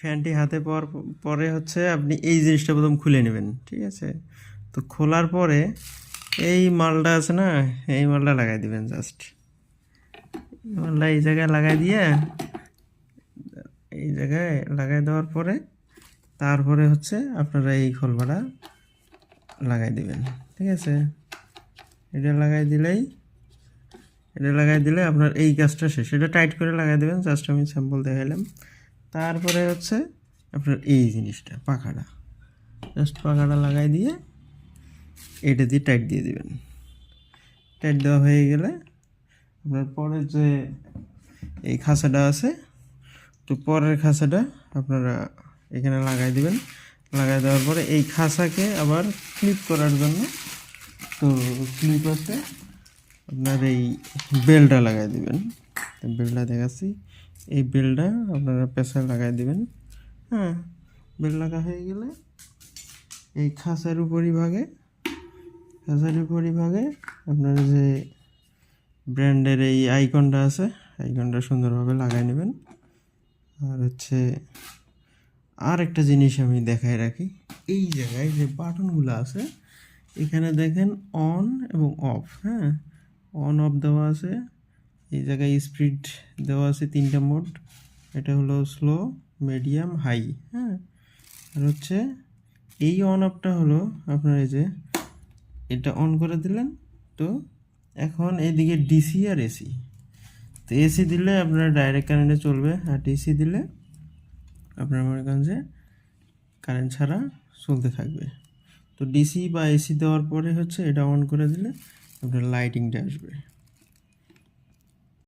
ফ্যানটি হাতে পাওয়ার পরে হচ্ছে আপনি এই জিনিসটা প্রথম খুলে নেবেন, ঠিক আছে? তো খোলার পরে এই মালটা আছে না, এই মালটা লাগাই দিবেন জাস্ট এই মালটা এই জায়গায় লাগাই দিয়ে, এই জায়গায় লাগাই দেওয়ার পরে তারপরে হচ্ছে আপনারা এই খোলপাটা লাগাই দিবেন, ঠিক আছে? এটা লাগাই দিলেই, এটা লাগাই দিলে আপনার এই কাজটা শেষ। এটা টাইট করে লাগাই দেবেন জাস্ট আমি স্যাম্পল দেখাইলাম। তারপরে হচ্ছে আপনার এই জিনিসটা, পাখাটা। জাস্ট পাখাটা লাগাই দিয়ে এটা দিয়ে টাইট দিয়ে দিবেন। টাইট দেওয়া হয়ে গেলে আপনার পরের যে এই খাঁচাটা আছে, তো পরের খাঁচাটা আপনারা এখানে লাগাই দিবেন। লাগাই দেওয়ার পরে এই খাঁচাকে আবার ক্লিপ করার জন্য তো ক্লিপ আছে, আপনার এই বেলটা লাগাই দিবেন। তো বেলটা দেখাচ্ছি। এই বেলটা আপনারা পেশায় লাগাই দিবেন। হ্যাঁ বেল লাগা হয়ে গেলে এই খাঁচার উপরিভাগে খাঁচার উপরিভাগে আপনার যে ব্র্যান্ডের এই আইকনটা আছে, আইকনটা সুন্দরভাবে লাগাই নেবেন। আর হচ্ছে আর একটা জিনিস আমি দেখাই রাখি। এই জায়গায় যে বাটনগুলো আছে, এখানে দেখেন অন এবং অফ হ্যাঁ। অন, অফ দেওয়া আছে। এই জায়গায় স্পিড দেওয়া আছে তিনটা মোড এটা হলো স্লো মিডিয়াম হাই হ্যাঁ? আর হচ্ছে এই অন আপটা হলো আপনার এই যে এটা অন করে দিলেন তো এখন এইদিকে ডিসি আর এসি তো এসি দিলে আপনার ডাইরেক্ট কারেন্টে চলবে আর ডিসি দিলে আপনার মনে করেন যে কারেন্ট ছাড়া চলতে থাকবে। তো ডিসি বা এসি দেওয়ার পরে হচ্ছে এটা অন করে দিলে আপনার লাইটিংটা আসবে।